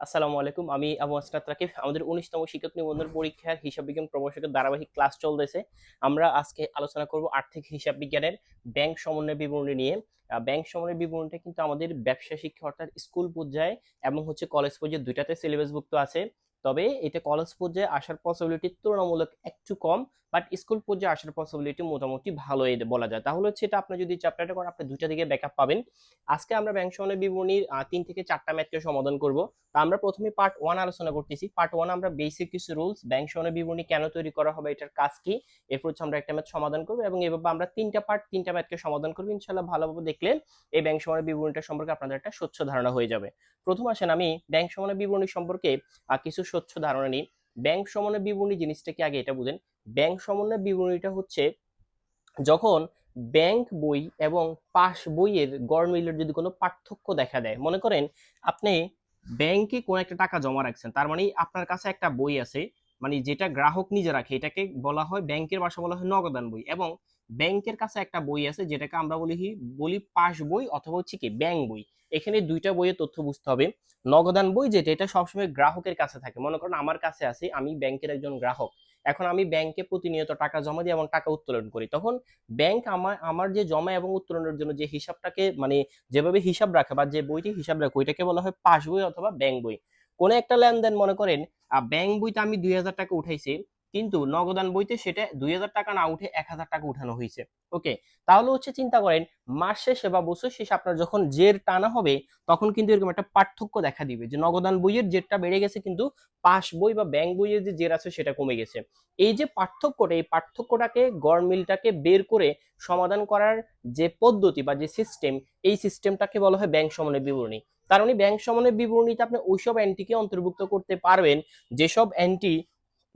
আসসালামু আলাইকুম, আমি আবু আসনাত রাকিব। আমাদের উনিশতম শিক্ষক নিবন্ধন পরীক্ষার হিসাব বিজ্ঞান প্রবেশকের ধারাবাহিক ক্লাস চলতেছে। আমরা আজকে আলোচনা করব আর্থিক হিসাব বিজ্ঞানের ব্যাংক সমন্বয় বিবরণী নিয়ে। ব্যাংক সমন্বয় বিবরণীটা কিন্তু আমাদের ব্যবসা শিক্ষা অর্থাৎ স্কুল পর্যায়ে এবং হচ্ছে কলেজ পর্যায়ে দুইটাতে সিলেবাসভুক্ত আছে। তবে এটা কলেজ পর্যায়ে আসার পসিবিলিটি তুলনামূলক একটু কম বাট স্কুল পর্যায়ে আসার পসিবিলিটি মোটামুটি ভালোই বলা যায়। তাহলে হচ্ছে এটা আপনি যদি চ্যাপ্টারটা করেন, আপনি দুইটা দিকে ব্যাকআপ পাবেন। আজকে আমরা ব্যাংক সমন্বয় বিবরণীর তিন থেকে চারটা ম্যাথকে সমাধান করব। তা আমরা প্রথমে পার্ট ওয়ান আলোচনা করতেছি। পার্ট ওয়ান আমরা বেসিক কিছু রুলস ব্যাংক সমন্বয় বিবরণী কেন তৈরি করা হবে, এটার কাজ কি? এরপর হচ্ছে আমরা একটা ম্যাথ সমাধান করব এবং এভাবে আমরা তিনটা পার্ট তিনটা ম্যাথকে সমাধান করব। ইনশাল্লাহ ভালোভাবে দেখলে এই ব্যাংক সমন্বয় বিবরণীটা সম্পর্কে আপনাদের একটা স্বচ্ছ ধারণা হয়ে যাবে। প্রথম আসেন আমি ব্যাংক সমন্বয় বিবরণী সম্পর্কে কিছু স্বচ্ছ ধারণা নিই ব্যাংক সমন্বয় বিবরণী জিনিসটা কি? আগে এটা বুঝেন। ব্যাংক সমন্বয় বিবরণীটা হচ্ছে যখন ব্যাংক বই এবং পাস বইয়ের গড় মিলের যদি কোনো পার্থক্য দেখা দেয়, মনে করেন আপনি ব্যাংকে কোনো একটা টাকা জমা রাখছেন, তার মানে আপনার কাছে একটা বই আছে মানে যেটা গ্রাহক নিজে রাখে, এটাকে বলা হয়, ব্যাংকের ভাষা বলা হয় নগদান বই এবং ব্যাংকের কাছে একটা বই আছে, যেটাকে আমরা বলি বলি পাস বই অথবা হচ্ছে কি ব্যাংক বই। এখানে দুইটা বইয়ের তথ্য বুঝতে হবে। নগদান বই যেটা, এটা সবসময় গ্রাহকের কাছে থাকে। মনে করেন আমার কাছে আছে, আমি ব্যাংকের একজন গ্রাহক। এখন আমি ব্যাংকে প্রতিনিয়ত টাকা জমা দিই এবং টাকা উত্তোলন করি। তখন ব্যাংক আমার আমার যে জমা এবং উত্তোলনের জন্য যে হিসাবটাকে মানে যেভাবে হিসাব রাখে বা যে বইটি হিসাব রাখে, ওইটাকে বলা হয় পাস বই অথবা ব্যাংক বই। কোন একটা লেনদেন মনে করেন ব্যাংক বইতে আমি দুই হাজার টাকা উঠাইছি কিন্তু নগদান বইতে সেটা দুই হাজার টাকা না উঠে এক হাজার টাকা উঠানো হয়েছে। ওকে তাহলে হচ্ছে চিন্তা করেন, মাস শেষে বা বছর শেষে আপনার যখন জের টানা হবে, তখন কিন্তু এরকম একটা পার্থক্য দেখা দিবে যে নগদান বইয়ের জেরটা বেড়ে গেছে কিন্তু পাস বই বা ব্যাংক বইয়ের যে জের আছে সেটা কমে গেছে। এই যে পার্থক্যটা, এই পার্থক্যটাকে, গড় মিলটাকে বের করে সমাধান করার যে পদ্ধতি বা যে সিস্টেম এই সিস্টেমটাকে বলা হয় ব্যাংক সমন্বয় বিবরণী। কারণ মানে ব্যাংক সমন্বয় বিবরণীতে আপনি ওইসব অ্যান্টিকে অন্তর্ভুক্ত করতে পারবেন, যেসব অ্যান্টি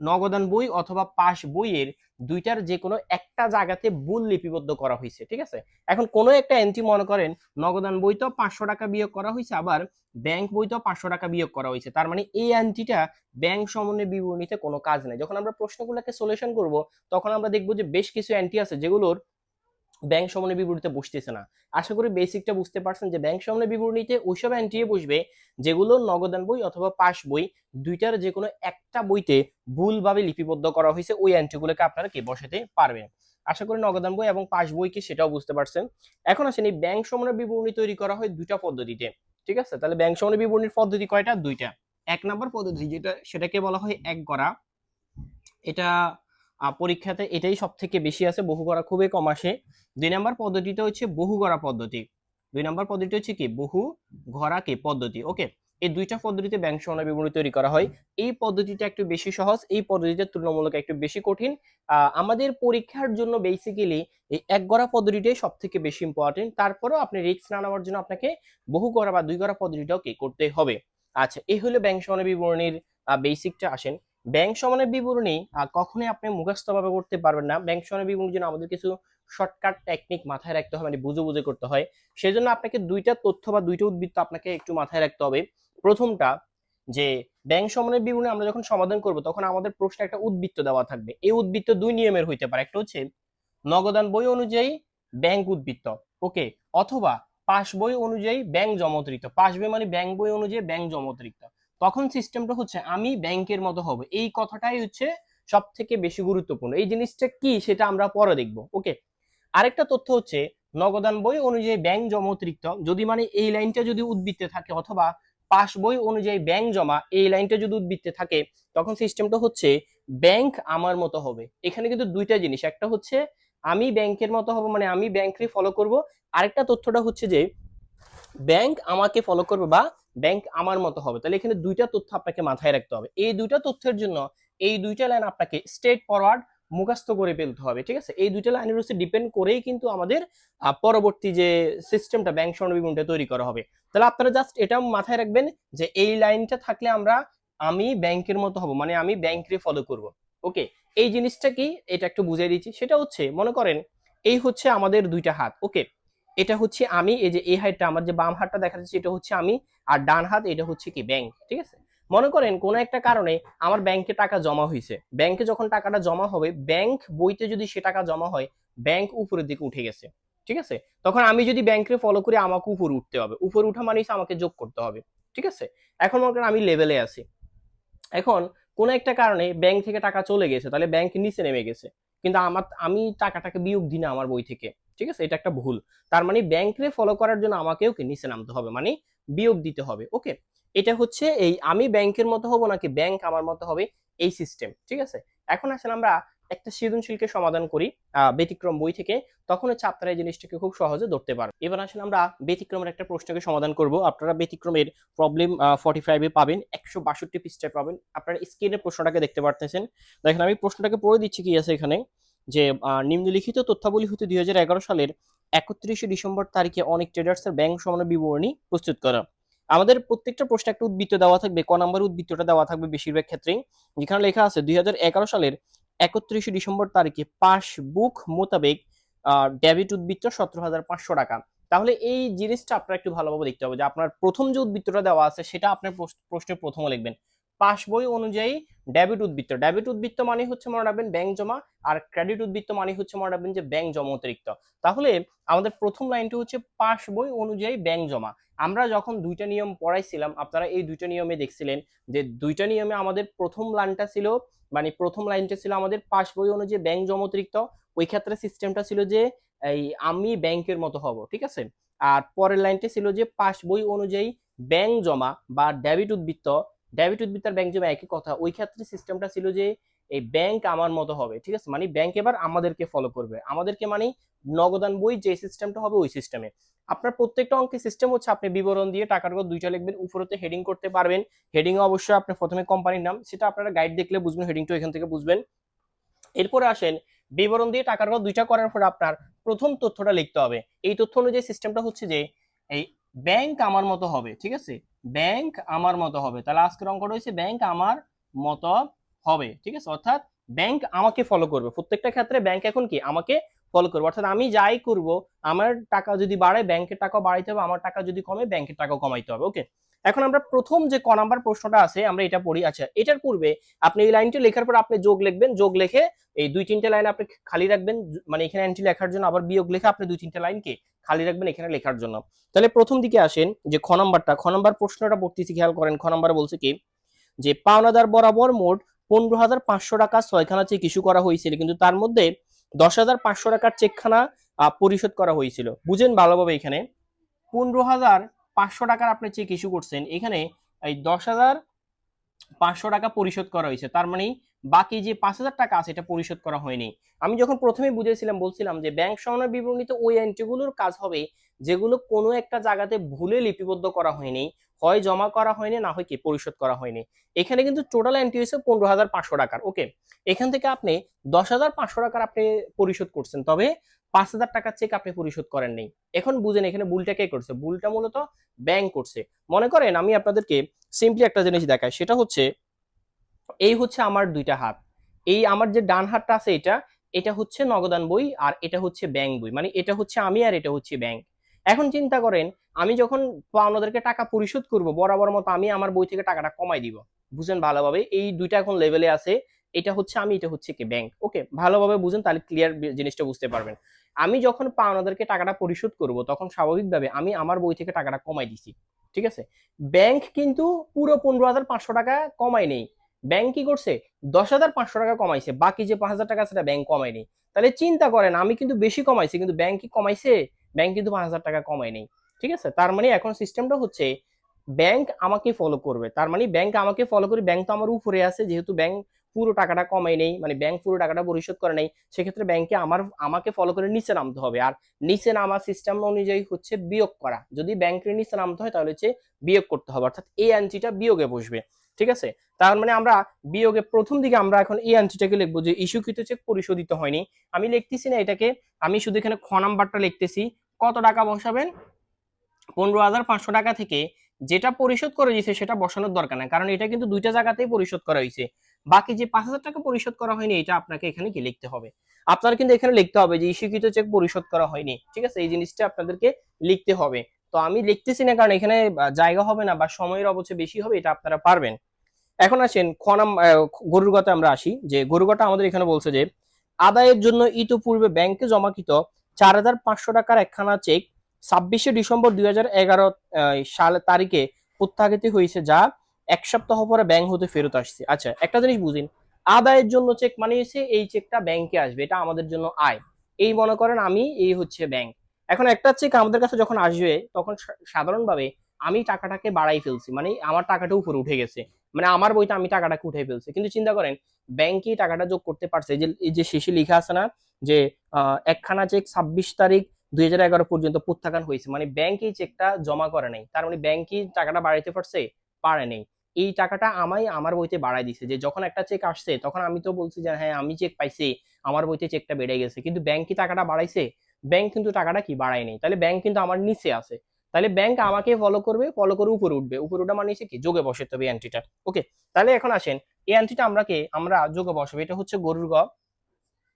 নগদান বই অথবা পাস বইয়ের দুইটার যে কোনো একটা জায়গাতে ভুল লিপিবদ্ধ করা হয়েছে, ঠিক আছে? এখন কোনো একটা এন্ট্রি মনে করেন, নগদান বই তো পাঁচশো টাকা বিয়োগ করা হয়েছে, আবার ব্যাংক বই তো পাঁচশো টাকা বিয়োগ করা হয়েছে। তার মানে এই এন্ট্রিটা ব্যাংক সমন্বয় বিবরণীতে কোনো কাজ নেই। যখন আমরা প্রশ্নগুলোকে সলিউশন করব, তখন আমরা দেখব যে বেশ কিছু এন্ট্রি আছে যেগুলোর ব্যাংক সমন্বয় বিবরণীতে বসতেছে না। আশা করি বেসিকটা বুঝতে পারছেন যে ব্যাংক সমন্বয় বিবরণীতে ওইসব এন্ট্রি বসবে যেগুলো নগদান বই অথবা পাস বই, দুইটার যে কোনো একটা বইতে ভুলভাবে লিপিবদ্ধ করা হয়েছে ওই এন্ট্রিগুলোকে আপনারা কে বসাতে পারবেন। আশা করি নগদান বই এবং পাস বই কি সেটাও বুঝতে পারছেন। এখন আসেন এই ব্যাংক সমন্বয় বিবরণী তৈরি করা হয় দুইটা পদ্ধতিতে, ঠিক আছে? তাহলে ব্যাংক সমন্বয় বিবরণীর পদ্ধতি কয়টা? দুইটা। এক নম্বর পদ্ধতি যেটা, সেটাকে বলা হয় এক গড়া। এটা পরীক্ষাতে এটাই সব থেকে বেশি আছে, বহু গড়া খুবই কম আসে। দুই নম্বর পদ্ধতিটা হচ্ছে বহু গড়া পদ্ধতি। দুই নম্বর পদ্ধতি হচ্ছে কি? বহু ঘরা কি? পদ্ধতি, ওকে? এই দুইটা পদ্ধতিতে ব্যাংক সমন্বয় বিবরণী তৈরি করা হয়। এই পদ্ধতিটা একটু বেশি সহজ, এই পদ্ধতিটা তুলনামূলক একটু বেশি কঠিন। আমাদের পরীক্ষার জন্য বেসিক্যালি এই এক গড়া পদ্ধতিটাই সব থেকে বেশি ইম্পর্টেন্ট তারপরেও আপনি রিস্ক না নেওয়ার জন্য আপনাকে বহু গড়া বা দুই গড়া পদ্ধতিটাও কি করতে হবে। আচ্ছা এই হলো ব্যাংক সমন্বয় বিবরণীর বেসিকটা আসেন। ব্যাংক সমন্বয় বিবরণী কখনোই আপনি মুখস্থ ভাবে করতে পারবেন না। ব্যাংক সমন্বয় বিবরণীর জন্য আমাদের কিছু শর্টকাট টেকনিক মাথায় রাখতে হয় মানে বুঝে বুঝে করতে হয়। সেজন্য আপনাকে দুইটা তথ্য বা দুইটা উদ্বৃত্ত আপনাকে একটু মাথায় রাখতে হবে। প্রথমটা, যে ব্যাংক সমন্বয় বিবরণী আমরা যখন সমাধান করব, তখন আমাদের প্রশ্নে একটা উদ্বৃত্ত দেওয়া থাকবে। এই উদ্বৃত্ত দুই নিয়মের হইতে পারে। একটা হচ্ছে নগদান বই অনুযায়ী ব্যাংক উদ্বৃত্ত ওকে অথবা পাস বই অনুযায়ী ব্যাংক জমতরিক্ত পাস বই মানে ব্যাংক বই অনুযায়ী ব্যাংক জমতরিক্ত তখন সিস্টেমটা হচ্ছে, আমি ব্যাংকের মতো হব। এই কথাটাই হচ্ছে সব থেকে বেশি গুরুত্বপূর্ণ। এই জিনিসটা কি সেটা আমরা পরে দেখব, ওকে? আরেকটা তথ্য হচ্ছে, নগদান বই অনুযায়ী ব্যাংক জমা অতিরিক্ত। যদি মানে এই লাইনটা যদি উদ্বৃত্তে থাকে অথবা পাস বই অনুযায়ী ব্যাংক জমা এই লাইনটা যদি উদ্বৃত্তে থাকে, তখন সিস্টেমটা হচ্ছে ব্যাংক আমার মতো হবে। এখানে কিন্তু দুইটা জিনিস, একটা হচ্ছে আমি ব্যাংকের মতো হব মানে আমি ব্যাংকে ফলো করব। আরেকটা তথ্যটা হচ্ছে যে, ব্যাংক আমাকে ফলো করবে বা ব্যাংক আমার মতো হবে। তাহলে এখানে দুইটা তথ্য আপনাকে মাথায় রাখতে হবে। এই দুইটা তথ্যের জন্য এই দুইটা লাইন আপনাকে স্টেট ফরওয়ার্ড মুখস্থ করে ফেলতে হবে, ঠিক আছে? এই দুইটা লাইনের উপর ডিপেন্ড করেই কিন্তু আমাদের পরবর্তী যে সিস্টেমটা ব্যাংক স্বর্ণবিবরণটা তৈরি করা হবে। তাহলে আপনারা জাস্ট এটা মাথায় রাখবেন যে এই লাইনটা থাকলে আমরা, আমি ব্যাংকের মতো হব মানে আমি ব্যাংকে ফলো করব। ওকে এই জিনিসটা কি? এটা একটু বুঝিয়ে দিচ্ছি। সেটা হচ্ছে, মনে করেন, এই হচ্ছে আমাদের দুইটা হাত। ওকে এটা হচ্ছে আমি, এই যে এই হাতটা আমার যে বাম হাতটা দেখা যাচ্ছে, এটা হচ্ছে আমি, আর ডান হাত এটা হচ্ছে কি ব্যাংক ঠিক আছে? মনে করেন কোনো একটা কারণে আমার ব্যাংকে টাকা জমা হয়েছে ব্যাংকে যখন টাকাটা জমা হবে ব্যাংক বইতে যদি সে টাকা জমা হয় ব্যাংক উপরের দিকে উঠে গেছে, ঠিক আছে? তখন আমি যদি ব্যাংকে ফলো করি, আমাকে উপরে উঠতে হবে। উপরে উঠা মানে আমাকে যোগ করতে হবে, ঠিক আছে? এখন মনে করেন আমি লেভেলে আছি। এখন কোনো একটা কারণে ব্যাংক থেকে টাকা চলে গেছে, তাহলে ব্যাংক নিচে নেমে গেছে। কিন্তু আমার, আমি টাকাটাকে বিয়োগ দিই না আমার বই থেকে। ঠিক আছে? এটা একটা ভুল। তার মানে ব্যাংকে ফলো করার জন্য আমাকেও কি নিচে নামতে হবে? মানে বিয়োগ দিতে হবে ওকে এটা হচ্ছে এই আমি ব্যাংকের মতো হব নাকি ব্যাংক আমার মতো হবে এই সিস্টেম ঠিক আছে? এখন আসলে আমরা একটা সৃজনশীলকে সমাধান করি ব্যতিক্রম বই থেকে। তখন হচ্ছে আপনারা এই জিনিসটাকে খুব সহজে ধরতে পারবেন। এবার আসলে আমরা ব্যতিক্রমের একটা প্রশ্নকে সমাধান করব। আপনারা ব্যতিক্রমের প্রবলেম ফর্টি ফাইভে পাবেন, একশো বাষট্টি পৃষ্ঠায় পাবেন। আপনারা স্ক্রিনে প্রশ্নটাকে দেখতে পারতেছেন। দেখেন আমি প্রশ্নটাকে পড়ে দিচ্ছি কি আছে এখানে? যে নিম্নলিখিত তথ্যাবলী হতে দুই হাজার এগারো সালের একত্রিশে ডিসেম্বর তারিখে অনেক ট্রেডার্সের ব্যাংক সমানের বিবরণী প্রস্তুত করা। আমাদের প্রত্যেকটা প্রশ্নে একটা উদ্বৃত্ত দেওয়া থাকবে, ক নম্বর উদ্বৃত্তটা দেওয়া থাকবে বেশিরভাগ ক্ষেত্রেই। যেখানে লেখা আছে দু হাজার এগারো সালের একত্রিশে ডিসেম্বর তারিখে পাসবুক মোতাবেক ডেবিট উদ্বৃত্ত সতেরো হাজার পাঁচশো টাকা। তাহলে এই জিনিসটা আপনার একটু ভালোভাবে দেখতে হবে যে, আপনার প্রথম যে উদ্বৃত্তটা দেওয়া আছে, সেটা আপনার প্রশ্ন- প্রশ্নের প্রথমে লিখবেন। পাস বই অনুযায়ী ডেবিট উদ্বৃত্ত। ডেবিট উদ্বৃত্ত মানে হচ্ছে মনে রাখবেন ব্যাংক জমা, আর ক্রেডিট উদ্বৃত্ত মানে হচ্ছে মনে রাখবেন যে ব্যাংক জমা অতিরিক্ত। তাহলে আমাদের প্রথম লাইনটি হচ্ছে পাস বই অনুযায়ী ব্যাংক জমা। আমরা যখন দুইটা নিয়ম পড়াইছিলাম, আপনারা এই দুইটা নিয়মে দেখছিলেন যে দুইটা নিয়মে আমাদের প্রথম লাইনটা ছিল মানে প্রথম লাইনটা ছিল আমাদের পাস বই অনুযায়ী ব্যাংক জমা অতিরিক্ত। ওই ক্ষেত্রে সিস্টেমটা ছিল যে, এই আমি ব্যাংকের মতো হব, ঠিক আছে? আর পরের লাইনটা ছিল যে পাস বই অনুযায়ী ব্যাংক জমা বা ডেবিট উদ্বৃত্ত ডেবিট উদ্বৃত্ত আর ব্যাংক জমা একই কথা। ওই ক্ষেত্রে সিস্টেমটা ছিল যে, এই ব্যাংক আমার মতো হবে, ঠিক আছে? মানে ব্যাংক এবার আমাদেরকে ফলো করবে। আমাদেরকে মানে নগদান বই যে সিস্টেমটা হবে ওই সিস্টেমে আপনার প্রত্যেকটা অঙ্কের সিস্টেম হচ্ছে আপনি বিবরণ দিয়ে টাকার কথা দুইটা লিখবেন, উপরেতে হেডিং করতে পারবেন। হেডিং অবশ্যই আপনি প্রথমে কোম্পানির নাম, সেটা আপনারা গাইড দেখলে বুঝবেন হেডিংটা এখান থেকে বুঝবেন। এরপরে আসেন, বিবরণ দিয়ে টাকার কথা দুইটা করার পর আপনার প্রথম তথ্যটা লিখতে হবে। এই তথ্য অনুযায়ী সিস্টেমটা হচ্ছে যে, এই ব্যাংক আমার মতো হবে, ঠিক আছে? ব্যাংক আমার মতো হবে। তাহলে আজকের অঙ্কটা হচ্ছে ব্যাংক আমার মতো হবে, ঠিক আছে? অর্থাৎ ব্যাংক আমাকে ফলো করবে। প্রত্যেকটা ক্ষেত্রে ব্যাংক এখন কি? আমাকে ফলো করবে। অর্থাৎ আমি যাই করব, আমার টাকা যদি বাড়ে, ব্যাংকের টাকা বাড়াইতে হবে, আমার টাকা যদি কমে, ব্যাংকের টাকা কমাইতে হবে ওকে এখন আমরা প্রথম যে ক নাম্বার প্রশ্নটা আছে, আমরা এটা পড়ি। আচ্ছা এটার পূর্বে আপনি এই লাইনটি লেখার পর আপনি যোগ লিখবেন। যোগ লিখে এই দুই তিনটে লাইন আপনি খালি রাখবেন। মানে এখানে অ্যান্টি লেখার জন্য আবার বিয়োগ লেখে আপনি দুই তিনটে লাইনকে খালি রাখবেন এখানে লেখার জন্য। তাহলে প্রথম দিকে আসেন যে খ নাম্বারটা। খ নাম্বার প্রশ্নটা পড়তেছি, খেয়াল করেন, খ নাম্বার বলছে কি? যে পাওনাদার বরাবর মোট পনেরো হাজার পাঁচশো টাকা ছয়খানা চেক ইস্যু করা হয়েছিল, কিন্তু তার মধ্যে দশ হাজার পাঁচশো টাকার চেকখানা পরিশোধ করা হয়েছিল। বুঝেন ভালোভাবে এখানে। পনেরো হাজার পাঁচশো টাকার আপনি চেক ইস্যু করছেন, এখানে এই দশ হাজার পাঁচশো টাকা পরিশোধ করা হয়েছে। তার মানে বাকি যে পাঁচ হাজার টাকা আছে, এটা পরিশোধ করা হয়নি। আমি যখন প্রথমে বুঝেছিলাম, বলছিলাম যে ব্যাংক সমন্বয় বিবরণীতে ওই এন্ট্রিগুলোর কাজ হবে যেগুলো কোনো একটা জায়গাতে ভুলে লিপিবদ্ধ করা হয়নি, হয় জমা করা হয়নি, না হয় কি পরিশোধ করা হয়নি। এখানে কিন্তু টোটাল এন্ট্রি হয়েছে পনেরো হাজার পাঁচশো টাকার ওকে এখান থেকে আপনি দশ হাজার পাঁচশো টাকার আপনি পরিশোধ করছেন। তবে পাঁচ হাজার টাকার চেক আপনি পরিশোধ করেন নেই। এখন বুঝেন এখানে ভুলটা কে করছে? ভুলটা মূলত ব্যাংক করছে। মনে করেন আমি আপনাদেরকে সিম্পলি একটা জিনিস দেখাই, সেটা হচ্ছে এই হচ্ছে আমার দুইটা হাত। এই আমার যে ডান হাতটা আছে এটা এটা হচ্ছে নগদান বই আর এটা হচ্ছে ব্যাংক বই। মানে এটা হচ্ছে আমি আর এটা হচ্ছে ব্যাংক এখন চিন্তা করেন, আমি যখন পাওনাদেরকে টাকা পরিশোধ করব, বরাবর মতো আমি আমার বই থেকে টাকাটা কমাই দিব। বুঝেন ভালোভাবে, এই দুইটা এখন লেভেলে আছে, এটা হচ্ছে আমি, এটা হচ্ছে কি ব্যাংক ওকে ভালোভাবে বুঝেন, তাহলে ক্লিয়ার জিনিসটা বুঝতে পারবেন। আমি যখন পাওনাদেরকে টাকাটা পরিশোধ করব, তখন স্বাভাবিকভাবে আমি আমার বই থেকে টাকাটা কমাই দিছি, ঠিক আছে? ব্যাংক কিন্তু পুরো পনেরো হাজার পাঁচশো টাকা কমাই নেই। ব্যাংক কি করছে? দশ হাজার পাঁচশো টাকা কমাইছে, বাকি যে পাঁচ হাজার টাকা সেটা ব্যাংক কমায়নি তাহলে চিন্তা করেন, আমি কিন্তু বেশি কমাইছি, কিন্তু ব্যাংক কি কমাইছে? ব্যাংক কিন্তু পাঁচ হাজার টাকা কমায়নি ঠিক আছে? তার মানে এখন সিস্টেমটা হচ্ছে, ব্যাংক আমাকে ফলো করবে। তার মানে ব্যাংক আমাকে ফলো করে, ব্যাংক তো আমার উপরে আছে, যেহেতু ব্যাংক পুরো টাকাটা কমাই নেই মানে ব্যাংক পুরো টাকাটা পরিশোধ করে নেই, সেক্ষেত্রে ব্যাংকে আমার, আমাকে ফলো করে নিচে নামতে হবে। আর নিচে নামার সিস্টেম অনুযায়ী হচ্ছে বিয়োগ করা। যদি ব্যাংকের নিচে নামতে হয় তাহলে হচ্ছে বিয়োগ করতে হবে, অর্থাৎ এই অ্যান্টিটা বিয়োগে বসবে, ঠিক আছে? তার মানে আমরা বিয়োগে, প্রথম দিকে আমরা এখন এই অ্যান্টিটাকে লিখব যে ইস্যুকৃত চেক পরিশোধিত হয়নি। আমি লিখতেছি না এটাকে, আমি শুধু এখানে খ নাম্বারটা লিখতেছি, কত টাকা বসাবেন? পনেরো হাজার পাঁচশো টাকা থেকে যেটা পরিশোধ করে দিয়েছে সেটা বসানোর দরকার নাই, কারণ এটা কিন্তু দুইটা জায়গাতেই পরিশোধ করা হয়েছে। বাকি যে পাঁচ হাজার টাকা পরিশোধ করা হয়নি, এটা আপনাকে এখানে কি লিখতে হবে। আপনার কিন্তু এখানে লিখতে হবে যে ইস্যুকৃত চেক পরিশোধ করা হয়নি। ঠিক আছে? এই জিনিসটা আপনাদেরকে লিখতে হবে। তো আমি লিখতেছি না কারণ এখানে জায়গা হবে না বা সময়ের অবচয় বেশি হবে, এটা আপনারা পারবেন। এখন আসেন, খ নাম গরুর গতে আমরা আসি। যে গরুর গটা আমাদের এখানে বলছে যে, আদায়ের জন্য ইতোপূর্বে ব্যাংকে জমাকৃত চার হাজার পাঁচশো টাকার একখানা চেক ছাব্বিশে ডিসেম্বর দুই হাজার এগারো সাল তারিখে প্রত্যাগতি হয়েছে যা এক সপ্তাহ পরে ব্যাংক হতে ফেরত আসছে। আচ্ছা একটা জিনিস বুঝিন। আদায়ের জন্য চেক মানে হচ্ছে এই চেকটা ব্যাংকে আসবে, এটা আমাদের জন্য আয়। এই মনে করেন আমি, এই হচ্ছে ব্যাংক এখন একটা চেক আমাদের কাছে যখন আসবে, তখন সাধারণভাবে আমি টাকাটাকে বাড়াই ফেলছি মানে আমার টাকাটা উপরে উঠে গেছে। মানে আমার বইতে আমি টাকাটাকে উঠে ফেলছি। কিন্তু চিন্তা করেন ব্যাংকে টাকাটা যোগ করতে পারছে, যে, এই যে শেষে লেখা আছে না, যে একখানা চেক ছাব্বিশ তারিখ দুই হাজার এগারো পর্যন্ত প্রত্যাখ্যান হয়েছে। মানে ব্যাংক এই চেকটা জমা করে নাই। তার মানে ব্যাংক টাকাটা বাড়াইতে পারছে, পারে নেই। এই টাকাটা আমাই আমার বইতে বাড়াই দিছে। যে যখন একটা চেক আসছে, তখন আমি তো বলছি যে হ্যাঁ আমি চেক পাইছি, আমার বইতে চেকটা বেড়ে গেছে। কিন্তু ব্যাংক কি টাকাটা বাড়াইছে? ব্যাংক কিন্তু টাকাটা কি বাড়ায় নেই? তাহলে ব্যাংক কিন্তু আমার নিচে আছে। তাহলে ব্যাংক আমাকে ফলো করবে ফলো করে উপরে উঠবে। উপরে উঠা মানে কি? যোগে বসে তবে এন্ট্রিটা ওকে তাহলে এখন আসেন, এই এন্ট্রিটা আমরা কে? আমরা যোগে বসাবো। এটা হচ্ছে গরুর গ।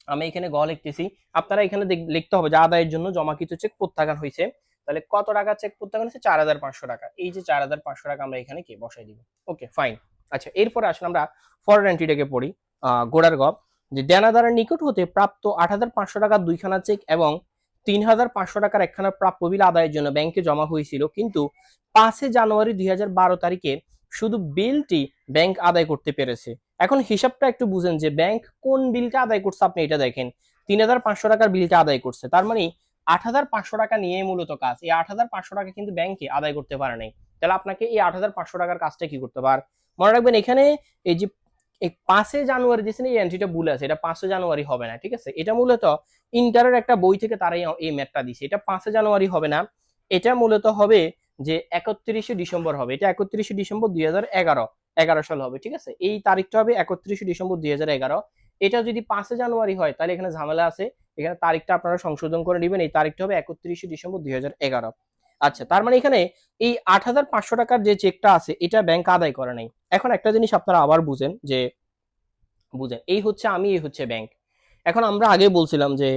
আমি এখানে গ লিখতেছি। আপনারা এখানে লিখতে হবে যে আদায়ের জন্য জমাকৃত চেক প্রত্যাখ্যান হয়েছে। তাহলে কত টাকা চেক প্রত্যাখ্যান হয়েছে চার হাজার পাঁচশো টাকা। এই যে চার হাজার পাঁচশো টাকা আমরা এখানে কি বসাই দিব? ওকে ফাইন আচ্ছা এরপরে আসলে আমরা ফরওয়ার্ড এন্ট্রিটাকে পড়ি গোড়ার গ যে দেনাদারের নিকট হতে প্রাপ্ত আট হাজার পাঁচশো টাকার দুইখানা চেক এবং তিন হাজার পাঁচশো টাকার একখানা প্রাপ্য বিল আদায়ের জন্য ব্যাংকে জমা হয়েছিল। কিন্তু পাঁচে জানুয়ারি দুই হাজার বারো তারিখে শুধু বিলটি ব্যাংক আদায় করতে পেরেছে। এখন হিসাবটা একটু বুঝেন যে ব্যাংক কোন বিলটা আদায় করছে? আপনি এটা দেখেন। তিন হাজার পাঁচশো টাকার বিলটা আদায় করছে। তার মানে আট হাজার পাঁচশো টাকা নিয়ে মূলত কাজ। এই আট হাজার পাঁচশো টাকা কিন্তু ব্যাংকে আদায় করতে পারে নাই। তাহলে আপনাকে এই আট হাজার পাঁচশো টাকার কাজটা কি করতে পার মনে রাখবেন, এখানে এই যে এই পাঁচে জানুয়ারি দিয়েছেন এই এন্ট্রিটা ভুল আছে, এটা পাঁচে জানুয়ারি হবে না, ঠিক আছে? এটা মূলত ইন্টারের একটা বই থেকে তারাই এই ম্যাথটা দিছে। এটা পাঁচে জানুয়ারি হবে না। এটা মূলত হবে যে একত্রিশে ডিসেম্বর হবে। এটা একত্রিশে ডিসেম্বর দুই হাজার এগারো। এগারো সাল হবে, ঠিক আছে? এই তারিখটা হবে একত্রিশে ডিসেম্বর দুই হাজার এগারো। এটা যদি পাঁচে জানুয়ারি হয়, তাহলে এখানে ঝামেলা আছে। এখানে তারিখটা আপনারা সংশোধন করে নেবেন। এই তারিখটা হবে একত্রিশে ডিসেম্বর দুই হাজার এগারো। আচ্ছা তার মানে এখানে এই আট হাজার পাঁচশো টাকার যে চেকটা আছে, এটা ব্যাংক আদায় করে নাই। এখন একটা জিনিস আপনারা আবার বুঝেন যে, বুঝেন, এই হচ্ছে আমি, এই হচ্ছে ব্যাংক এখন আমরা আগে বলছিলাম যে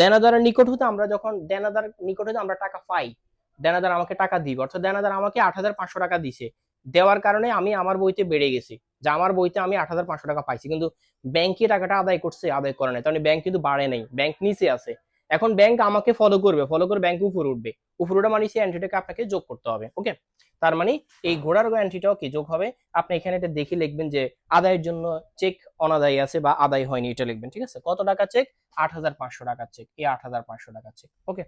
দেনাদারের নিকট হতে আমরা যখন, দেনাদার নিকট হতে আমরা টাকা পাই, দেনাদার আমাকে টাকা দিবে। অর্থাৎ দেনাদার আমাকে আট হাজার পাঁচশো টাকা দিছে। দেওয়ার কারণে আমি আমার বইতে বেড়ে গেছি। যে আমার বইতে আমি আট হাজার পাঁচশো টাকা পাইছি। কিন্তু ব্যাংকে টাকাটা আদায় করছে, আদায় করে নাই। তাহলে ব্যাংক কিন্তু বাড়ে নাই। ব্যাংক নিচে আছে। এখন ব্যাংক আমাকে ফলো করবে। ফলো করে ব্যাংক উপরে উঠবে। উপরে উঠা মানে সেই এন্ট্রিটাকে আপনাকে যোগ করতে হবে। ওকে তার মানে এই ঘোড়ার এন্ট্রিটাও কি যোগ হবে? আপনি এখানে এটা দেখে লিখবেন যে আদায়ের জন্য চেক অনাদায়ী আছে বা আদায় হয়নি, এটা লিখবেন। ঠিক আছে? কত টাকা চেক আট হাজার পাঁচশো টাকার চেক এই আট হাজার পাঁচশো টাকার চেক ওকে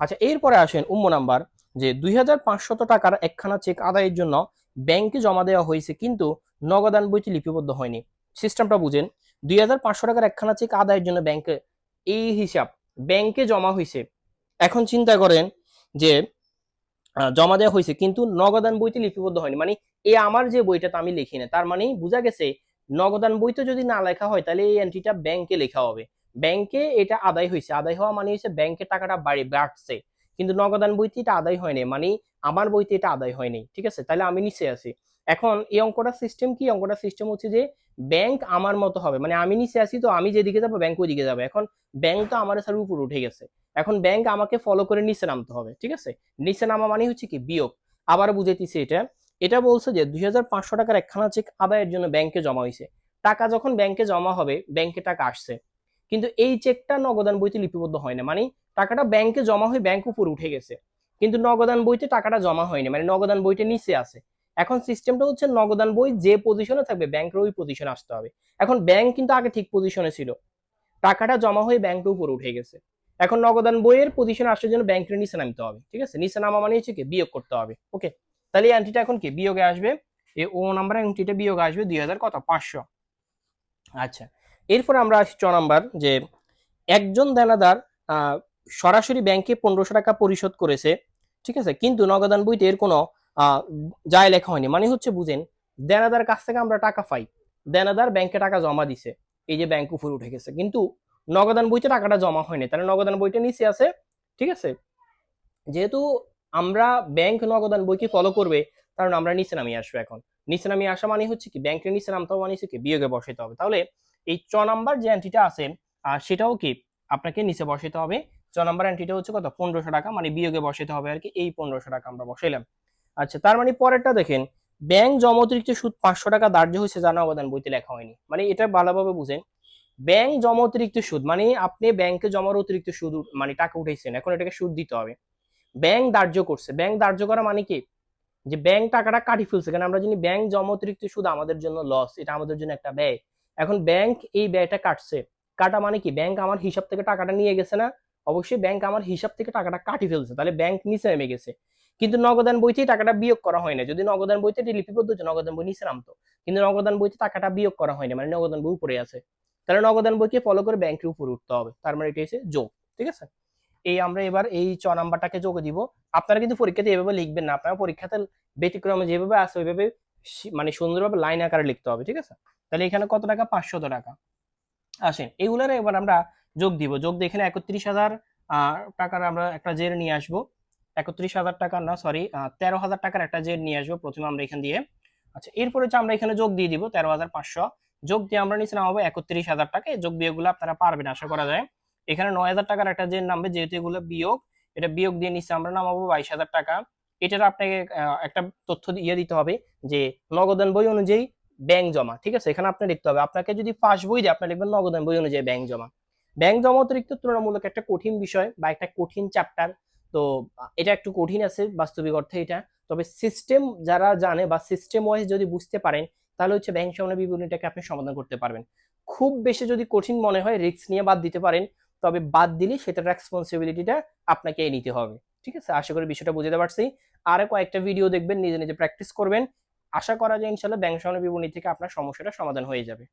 আচ্ছা এরপরে আসেন উম্ম নাম্বার যে দুই হাজার পাঁচশত টাকার একখানা চেক আদায়ের জন্য ব্যাংকে জমা দেওয়া হয়েছে, কিন্তু নগদান বইটি লিপিবদ্ধ হয়নি। সিস্টেমটা বুঝেন, দুই হাজার পাঁচশো টাকার একখানা চেক আদায়ের জন্য ব্যাংকে এই হিসাব, ব্যাংকে জমা হয়েছে। এখন চিন্তা করেন যে জমা দেওয়া হয়েছে, কিন্তু নগদান বইতে লিপিবদ্ধ হয়নি। মানে এ আমার যে বইটাতে আমি লিখি না, তার মানে বোঝা গেছে নগদান বইতে যদি না লেখা হয়, তাহলে এই এন্ট্রিটা ব্যাংকে লেখা হবে। ব্যাংকে এটা আদায় হয়েছে, আদায় হওয়া মানে হচ্ছে ব্যাংকে টাকাটা বাড়ি বাড়ছে। কিন্তু নগদান বইতে এটা আদায় হয়নি মানে আমার বইতে এটা আদায় হয়নি ঠিক আছে? তাহলে আমি নিচে আছি। এখন এই অঙ্কটা সিস্টেম কি? অঙ্কটা সিস্টেম হচ্ছে যে ব্যাংক আমার মতো হবে। মানে আমি নিচে আছি তো আমি যেদিকে যাব ব্যাংক ওইদিকে যাবে। এখন ব্যাংক তো আমার স্যার উপরে উঠে গেছে। এখন ব্যাংক আমাকে ফলো করে নিচে নামতে হবে, ঠিক আছে? নিচে নামা মানে হচ্ছে কি? বিয়োগ। আবার বুঝাইতেছি এটা। এটা বলছে যে দুই হাজার পাঁচশো টাকার একখানা চেক আদায়ের জন্য ব্যাংকে জমা হয়েছে টাকা যখন ব্যাংকে জমা হবে ব্যাংকে টাকা আসছে। কিন্তু এই চেকটা নগদান বইতে লিপিবদ্ধ হয় না মানে টাকাটা ব্যাংকে জমা হয়ে ব্যাংক উপরে উঠে গেছে। কিন্তু নগদান বইতে টাকাটা জমা হয়নি মানে নগদান বইটা নিচে আছে। এখন সিস্টেমটা হচ্ছে নগদান বই যে পজিশনে থাকবে ব্যাংকের ওই পজিশনে আসতে হবে। এখন ব্যাংক কিন্তু আগে ঠিক পজিশনে ছিল। টাকাটা জমা হয়ে ব্যাংকটা উপরে উঠে গেছে। এখন নগদান বইয়ের পজিশনে আসার জন্য ব্যাংকের নিচে নামতে হবে, ঠিক আছে? নিচে নামা মানে হচ্ছে কি, বিয়োগ করতে হবে ওকে তাহলে এই এখন কি? বিয়োগে আসবে। এই ও নাম্বার অ্যান্টিটা বিয়োগ আসবে দুই হাজার কত? পাঁচশো। আচ্ছা এরপর আমরা আসি চ নাম্বার যে একজন দেনাদার সরাসরি ব্যাংকে পনেরোশো টাকা পরিশোধ করেছে, ঠিক আছে? কিন্তু নগদান বইতে এর কোনো যায় লেখা হয়নি। মানে হচ্ছে, বুঝেন, দেনাদার কাছ থেকে আমরা টাকা পাই। দেনাদার ব্যাংকে টাকা জমা দিছে। এই যে ব্যাংক উপরে উঠে গেছে। কিন্তু নগদান বইতে টাকাটা জমা হয়নি। তাহলে নগদান বইটা নিচে আছে, ঠিক আছে? যেহেতু আমরা ব্যাংক নগদান বইকে ফলো করবে কারণ আমরা নিচে নামিয়ে আসব এখন। নিচে নামিয়ে আসা মানে হচ্ছে কি? ব্যাংকের নিচে নামতে মানে হচ্ছে কি? বিয়োগে বসাইতে হবে। তাহলে এই চ নাম্বার যে অ্যান্টিটা আছে সেটাও কি? আপনাকে নিচে বসাইতে হবে। চ নাম্বার অ্যান্টিটা হচ্ছে কত? পনেরোশো টাকা মানে বিয়োগে বসাইতে হবে আর কি, এই পনেরোশো টাকা আমরা বসাইলাম। আচ্ছা তার মানে পরেরটা দেখেন, ব্যাংক জমা অতিরিক্ত সুদ পাঁচশো টাকা ধার্য হয়েছে, জানা অবদান বইতে লেখা হয়নি। মানে এটা ভালোভাবে বুঝেন, ব্যাংক জমা অতিরিক্ত সুদ মানে আপনি ব্যাংকে জমার অতিরিক্ত সুদ মানে টাকা উঠেছেন এখন এটাকে সুদ দিতে হবে। ব্যাংক ধার্য করছে, ব্যাংক ধার্য করা মানে কি? যে ব্যাংক টাকাটা কাটি ফেলছে, কারণ আমরা জানি ব্যাংক জমা অতিরিক্ত সুদ আমাদের জন্য লস এটা আমাদের জন্য একটা ব্যয়। এখন ব্যাংক এই ব্যয়টা কাটছে, কাটা মানে কি? ব্যাংক আমার হিসাব থেকে টাকাটা নিয়ে গেছে না? অবশ্যই ব্যাংক আমার হিসাব থেকে টাকাটা কাটি ফেলছে, তাহলে ব্যাংক নিচে নেমে গেছে। কিন্তু নগদান বইতেই টাকাটা বিয়োগ করা হয় না। যদি নগদান বইতে এটি লিপিবদ্ধ হচ্ছে নগদান বই নিচে নামতো। কিন্তু নগদান বইতে টাকাটা বিয়োগ করা হয়নি মানে নগদান বই উপরে আছে। তাহলে নগদান বইকে ফলো করে ব্যাংকের উপরে উঠতে হবে। তার মানে এটি হচ্ছে যোগ, ঠিক আছে? এই আমরা এবার এই চ নাম্বারটাকে যোগ দিব। আপনারা কিন্তু পরীক্ষাতে এভাবে লিখবেন না। আপনারা পরীক্ষাতে ব্যতিক্রমে যেভাবে আছে, ওইভাবে মানে সুন্দরভাবে লাইন আকারে লিখতে হবে, ঠিক আছে? তাহলে এখানে কত টাকা? পাঁচশত টাকা। আসেন, এগুলোর এবার আমরা যোগ দিব। যোগ দিয়ে এখানে একত্রিশ হাজার টাকার আমরা একটা জের নিয়ে আসব। একত্রিশ হাজার টাকা না সরি তেরো হাজার টাকার একটা জের নিয়ে আসব প্রথমে আমরা এখান দিয়ে। আচ্ছা এরপরে হচ্ছে আমরা এখানে যোগ দিয়ে দিব, তেরো হাজার পাঁচশো, যোগ দিয়ে আমরা নিচে নামাবো একত্রিশ হাজার টাকা। যোগ বিয়োগগুলো আপনারা পারবেন, আশা করা যায়। এখানে নয় হাজার টাকার একটা জের নামবে, যেহেতু এগুলো বিয়োগ, এটা বিয়োগ দিয়ে নিচে আমরা নামাবো বাইশ হাজার টাকা। এটার আপনাকে একটা তথ্য দিয়ে দিতে হবে যে নগদান বই অনুযায়ী ব্যাংক জমা, ঠিক আছে? এখানে আপনি লিখতে হবে। আপনাকে যদি পাস বই দেয় আপনি লিখবেন নগদান বই অনুযায়ী ব্যাংক জমা। ব্যাংক জমা অতিরিক্ত তুলনামূলক একটা কঠিন বিষয় বা একটা কঠিন চ্যাপ্টার তো, এটা একটু কঠিন আছে বাস্তবিক অর্থে এটা। তবে সিস্টেম যারা জানে বা সিস্টেম ওয়াইজ যদি বুঝতে পারেন, তাহলে হচ্ছে ব্যাংক সামনে বিবরণীটাকে আপনি সমাধান করতে পারবেন। খুব বেশি যদি কঠিন মনে হয় রিস্ক নিয়ে বাদ দিতে পারেন, তবে বাদ দিলে সেটার রেসপন্সিবিলিটিটা আপনাকে নিতে হবে। ঠিক আছে? আশা করি বিষয়টা বুঝতে পারছি। আর কয়েকটা ভিডিও দেখবেন, নিজে নিজে প্র্যাকটিস করবেন। আশা করা যায় ইনশাল্লাহ ব্যাংক সামনে বিবরণী থেকে আপনার সমস্যাটা সমাধান হয়ে যাবে।